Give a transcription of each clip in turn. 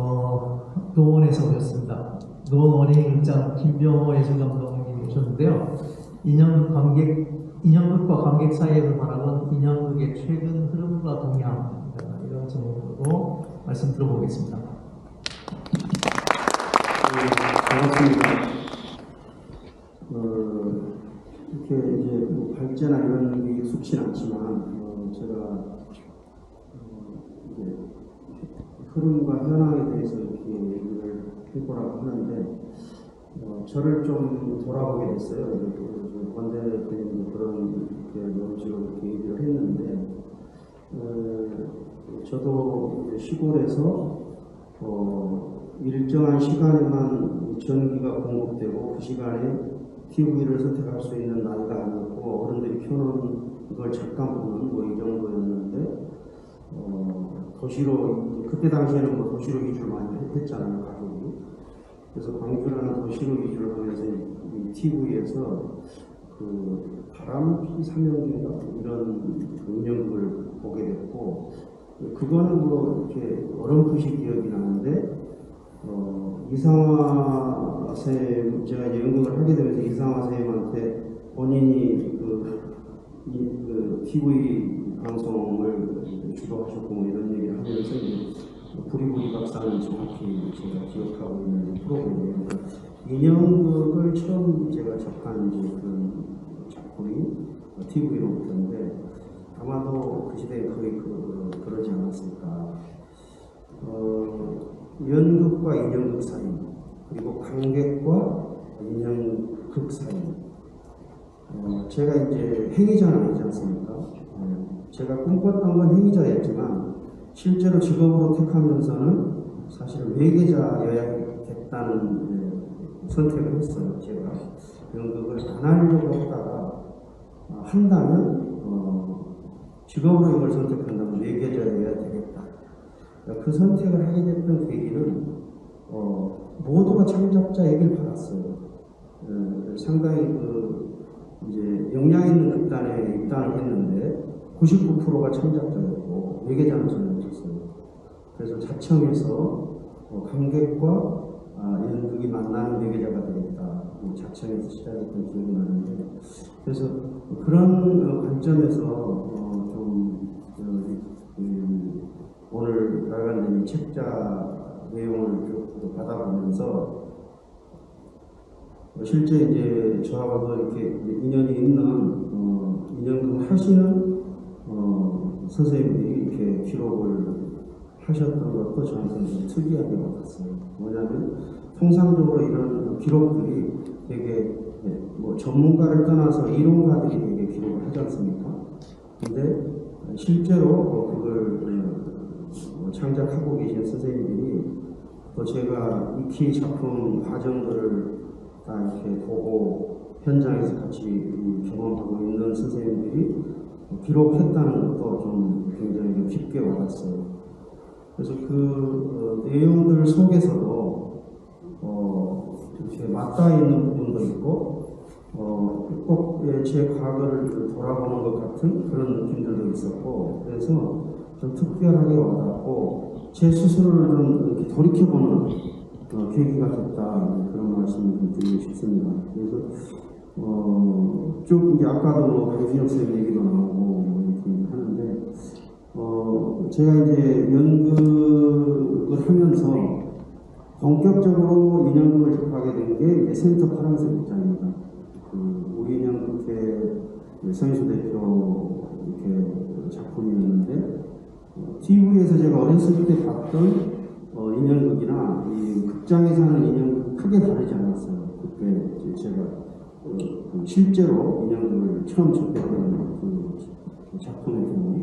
어, 노원에서 오셨습니다. 노원 원예인 극장 김병호 예술감독님이 오셨는데요. 인형 관객, 인형극과 관객 사이에서 바라본 인형극의 최근 흐름과 동향 이런 제목으로 말씀 들어보겠습니다. 네, 반갑습니다. 어, 이렇게 이제 뭐 발제나 이런 게 익숙치 않지만 어, 제가 어, 이제 흐름과 현황에 대해서 이렇게 얘기를 해보라고 하는데 어, 저를 좀 돌아보게 됐어요. 대표님도 그런 논지로 이렇게 얘기를 했는데 어, 저도 시골에서 어, 일정한 시간에만 전기가 공급되고 그 시간에 TV를 선택할 수 있는 나이가 아니었고 어른들이 켜놓은 걸 잠깐 보는 뭐 이 정도였는데 어, 도시로 그때 당시에는 뭐 도시로 이주를 많이 했잖아요 가족이 그래서 광주라는 도시로 이주를 하면서 이 TV에서 그 바람피 삼형제인가 이런 운영을 보게 됐고 그거는 뭐 이렇게 어렴풋이 기억이 나는데 어, 이상화 선생님, 제가 이제 연극을 하게 되면서 이상화 선생님한테 본인이 그, 이, 그 TV 방송을 주도하셨고 뭐 이런 얘기를 하면서 이제 부리부리 박사는 정확히 제가 기억하고 있는 프로그램이에요. 인형극을 처음 제가 접한 그런 작품이 TV로부터인데 아마도 그 시대에 거의 그, 그러지 않았을까. 어, 연극과 인형극 사이, 그리고 관객과 인형극 사이. 어, 제가 이제 행위자는 아니지 않습니까? 어, 제가 꿈꿨던 건 행위자였지만, 실제로 직업으로 택하면서는 사실 외계자여야겠다는 예, 선택을 했어요. 제가 연극을 안 하려고 했다가 어, 한다면 어, 직업으로 이걸 선택한다면 외계자여야 되겠다. 그 선택을 하게 됐던 계기는 어, 모두가 창작자에게 받았어요. 어, 상당히 그 이제 역량 있는 극단에 입단을 했는데 99%가 창작자였고 외계자는 전혀 없었어요. 그래서 자청해서 어, 관객과 아, 연극이 만나는 외계자가 되겠다. 뭐 자청해서 시작했던 기억이 나는데 그래서 그런 어, 관점에서 어, 좀 어, 그, 오늘 발간된 이 책자 내용을 쭉 받아보면서 어, 실제 이제 저하고도 이렇게 인연이 있는 어, 인연을 하시는 어, 선생님들이 이렇게 기록을 하셨던 것도 저한테는 좀 특이하게 와닿았어요. 뭐냐면 통상적으로 이런 기록들이 되게 네, 뭐 전문가를 떠나서 이론가들이 되게 기록을 하지 않습니까? 근데 실제로 어, 그걸 어, 창작하고 계신 선생님들이 또 제가 익히 작품 과정들을 다 이렇게 보고 현장에서 같이 이 경험하고 있는 선생님들이 기록했다는 것도 좀 굉장히 좀 깊게 와닿았어요. 그래서 그 어, 내용들 속에서도 어, 이렇게 맞닿아 있는 부분도 있고 어, 꼭제 과거를 돌아보는 것 같은 그런 느낌들도 있었고 그래서 좀 특별하게 와닿고 제 스스로를 좀 이렇게 돌이켜보는 어, 계기가 됐다 그런 말씀을 좀 드리고 싶습니다. 그래서 어, 쭉 이제 아까도 뭐 강진혁 선생님 얘기도 나오고 어, 제가 이제 연극을 하면서 본격적으로 인형극을 접하게 된 게 센터 파란색 입장입니다. 그 우리 인형극회 서인수 대표 이렇게 작품이었는데 TV에서 제가 어렸을 때 봤던 어, 인형극이나 이 극장에서 하는 인형극 크게 다르지 않았어요. 그때 제가 어, 그 실제로 인형극을 처음 접했던 그 작품의 경우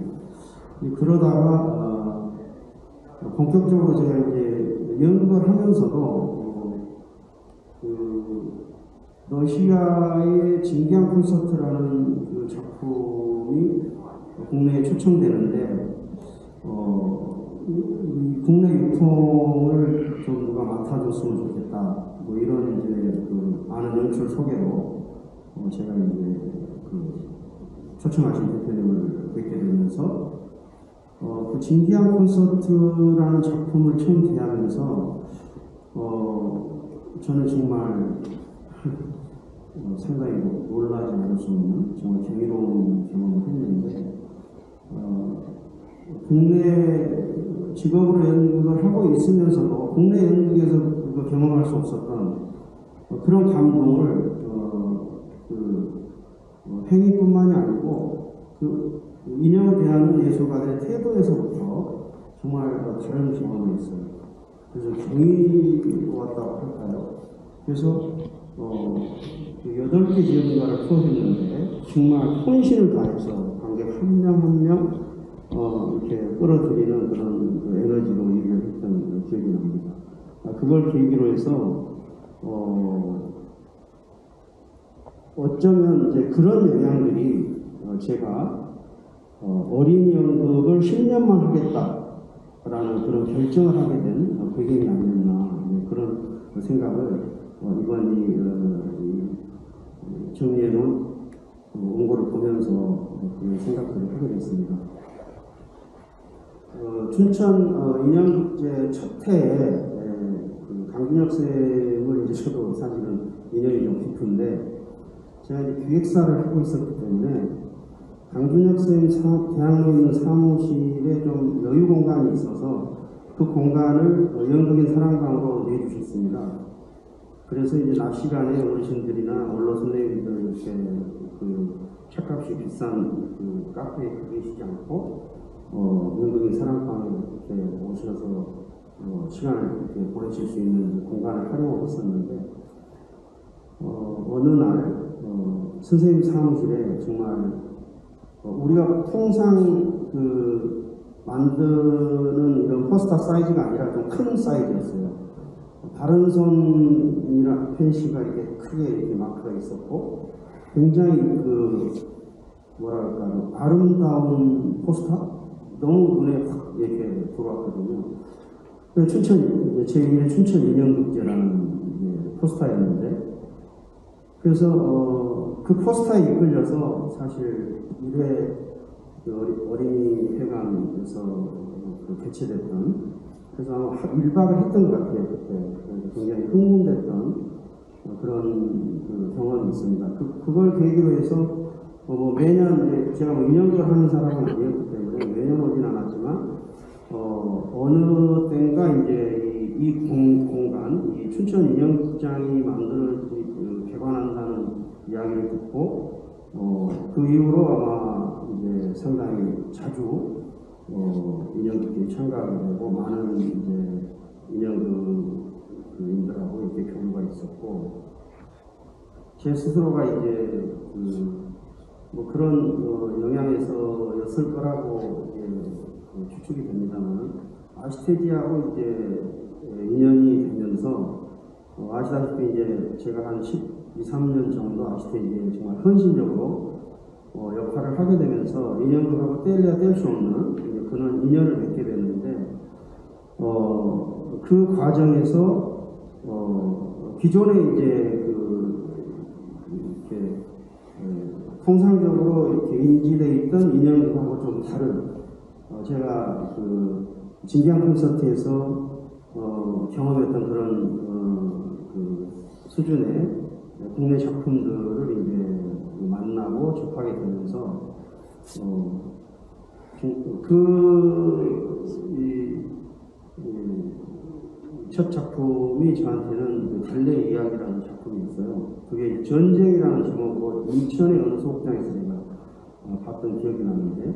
그러다가 어, 본격적으로 제가 이제 연극을 하면서도 어, 그 러시아의 진기한 콘서트라는 그 작품이 국내에 초청되는데 어, 국내 유통을 좀 누가 맡아줬으면 좋겠다. 뭐 이런 이제 그 아는 연출 소개로 어, 제가 이제 그 초청하신 대표님을 뵙게 되면서 어, 그 진기한 콘서트라는 작품을 처음 대하면서 어, 저는 정말 어, 상당히 뭐 놀라지 않을 수 없는 정말 경이로운 경험을 했는데 어, 국내 직업으로 연극을 하고 있으면서도 국내 연극에서 경험할 수 없었던 어, 그런 감동을 어, 그 어, 행위뿐만이 아니고 그 인형을 대하는 예술가들의 태도에서부터 정말 어, 다른 경험이 있어요. 그래서 경이로웠다고 할까요? 그래서 어, 그 여덟 개 지역가를 투어했는데 정말 혼신을 다해서 관객 한 명 한명 어, 이렇게 끌어들이는 그런 그 에너지로 일을 했던 그 기억이 납니다. 아, 그걸 계기로 해서 어, 어쩌면 이제 그런 영향들이 어, 제가 어, 어린이 연극을 10년만 하겠다라는 그런 결정을 하게 된 어, 배경이 아니었나 네, 그런 생각을 어, 이번 이, 어, 이 정리해 놓은 어, 원고를 보면서 어, 그런 생각들을 하게 됐습니다. 어, 춘천 어, 인형국제 첫 해에 에, 그 강준혁 쌤을 이제 저도 사실은 인연이 좀 깊은데 제가 이제 기획사를 하고 있었기 때문에 강준혁 쌤 사- 대학로에 있는 사무실에 좀 여유 공간이 있어서 그 공간을 어, 연극인 사랑방으로 내주셨습니다. 그래서 이제 낮 시간에 어르신들이나 언론 선생님들 이렇게 그 책값이 비싼 그 카페에 가 계시지 않고 어, 연극인 사랑방에 이렇게 오셔서 어, 시간을 이렇게 보내실 수 있는 공간을 활용하고 있었는데 어, 어느 날 어, 선생님 사무실에 정말 어, 우리가 통상 그 만드는 이런 포스터 사이즈가 아니라 좀 큰 사이즈였어요. 다른 손이랑 펜시가 이렇게 크게 이렇게 마크가 있었고 굉장히 그 뭐랄까 아름다운 포스터 너무 눈에 확 이렇게 들어왔거든요. 그 춘천 이제 제1회 춘천 인형극제라는 포스터였는데 그래서 어, 그 포스터에 이끌려서 사실 1회 그 어린이 회관에서 그 개최됐던 그래서 아마 1박을 했던 것 같아요 그때 굉장히 흥분됐던 어, 그런 그 경험이 있습니다. 그, 그걸 계기로 해서 어, 뭐 매년 제가 뭐 인형극을 하는 사람은 아니었기 때문에 매년 오진 않았지만 어, 어느 때인가 이제 이, 이 공, 공간, 이 춘천 인형극장이 만들 그 개관한다는 이야기를 듣고 어, 그 이후로 아마 이제 상당히 자주 어, 인형극에 참가하게 되고 많은 이제 인형극인들하고 이렇게 교류가 있었고 제 스스로가 이제 그 뭐 그런 어, 영향에서였을 거라고 그 추측이 됩니다만 아시테지하고 이제 에, 인연이 되면서 어, 아시다시피 이제 제가 한 12, 3년 정도 아시테지에 정말 헌신적으로 어, 역할을 하게 되면서 인연극하고 뗄래야 뗄 수 없는 그런 인연을 맺게 됐는데 어, 그 과정에서 어, 기존에 이제 그 이렇게 에, 통상적으로 이렇게 인지되어 있던 인형하고 좀 다른 어, 제가 그 진기한 콘서트에서 어, 경험했던 그런 어, 그 수준의 국내 작품들을 이제 만나고 접하게 되면서 어, 그, 이, 이, 첫 작품이 저한테는 그 달래 이야기라는 작품이 있어요. 그게 전쟁이라는 제목으로 인천의 어느 소극장에서 제가 어, 봤던 기억이 나는데,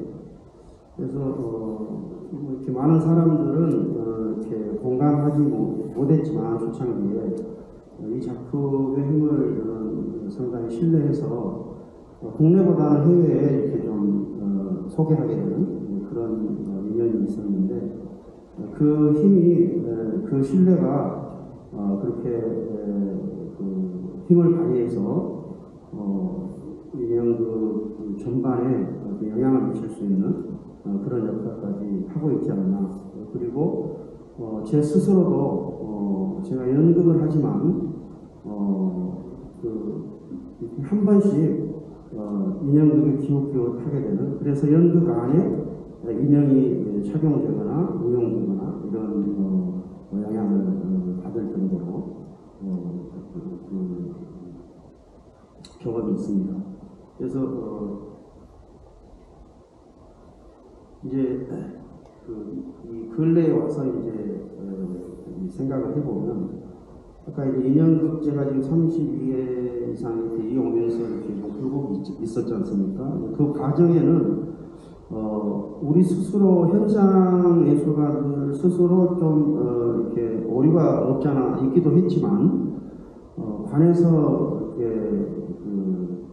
그래서 어, 뭐 이렇게 많은 사람들은 어, 이렇게 공감하지 못- 못했지만 초창기에 어, 이 작품의 힘을 어, 상당히 신뢰해서 어, 국내보다는 해외에 이렇게 좀 어, 소개하게 되는 그런 어, 인연이 있었는데 그 힘이 에, 그 신뢰가 어, 그렇게 에, 그 힘을 발휘해서 어, 인형극 그 전반에 영향을 미칠 수 있는 어, 그런 역할까지 하고 있지 않나. 어, 그리고 어, 제 스스로도 어, 제가 연극을 하지만 한 번씩 어, 인형극에 기웃기웃하게 되는 그래서 연극 안에 인형이 착용되거나 운용되거나 이런 어, 어, 영향을 어, 받을 정도로 어, 그, 그 경험이 있습니다. 그래서 어, 이제 그, 이 근래에 와서 이제 어, 이 생각을 해보면 아까 이제 인형극 제가 지금 32회 이상이 들이오면서 이렇게 좀 굴곡이 있- 있었지 않습니까? 그 과정에는 어, 우리 스스로 현장 예술가들 스스로 좀 어, 이렇게 오류가 없잖아 있기도 했지만 어, 관에서 이렇게 그,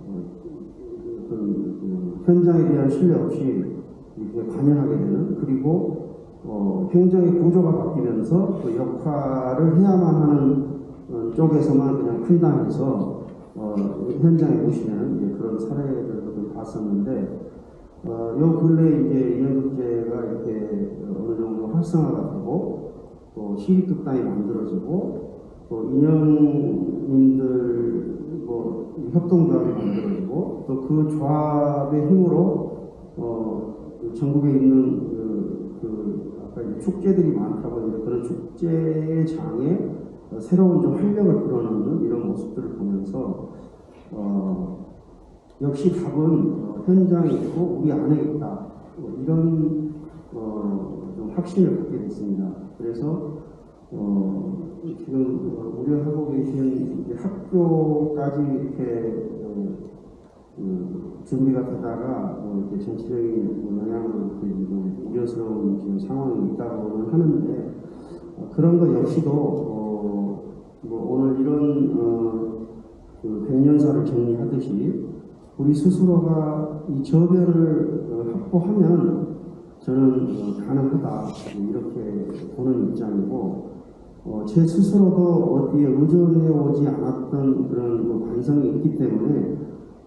어, 어떤 그 현장에 대한 신뢰 없이 이렇게 관여하게 되는 그리고 어, 행정의 구조가 바뀌면서 그 역할을 해야만 하는 어, 쪽에서만 그냥 큰당해서 어, 현장에 오시는 이제 그런 사례들도 좀 봤었는데 어, 요 근래 이제 인형극제가 이렇게 어느 정도 활성화가 되고 또 시립극단이 만들어지고 또 인형님들 뭐 협동조합이 만들어지고 또 그 조합의 힘으로 어, 그 전국에 있는 그, 그 아까 축제들이 많다고 했는데 그런 축제의 장에 어, 새로운 좀 활력을 불어넣는 이런 모습들을 보면서 어, 역시 답은 어, 현장에 있고 우리 안에 있다 뭐 이런 어, 좀 확신을 갖게 됐습니다. 그래서 어, 지금 어, 우려하고 계신 학교까지 이렇게 어, 그 준비가 되다가 뭐 이렇게 정치적인 뭐 영향을 좀 우려스러운 지금 상황이 있다고는 하는데 어, 그런 것 역시도 어, 뭐 오늘 이런 어, 그 백년사를 정리하듯이 우리 스스로가 이 저변을 어, 확보하면 저는 어, 가능하다 이렇게 보는 입장이고 어, 제 스스로도 어디에 의존해 오지 않았던 그런 그 관성이 있기 때문에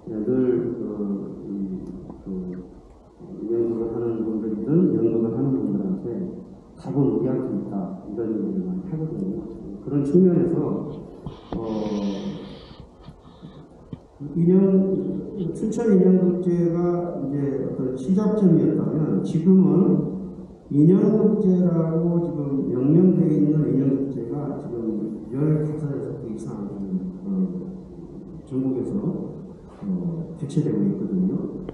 늘 그, 이, 그 연극을 하는 분들이든 연극을 하는 분들한테 답은 우리한테 있다 이런 얘기를 많이 하거든요. 그런 측면에서 어, 인형 춘천 인형극제가 이제 어떤 시작점이었다면 지금은 인형극제라고 지금 명명되어 있는 인형극제가 지금 15개 이상 어, 전국에서 어, 개최되고 있거든요.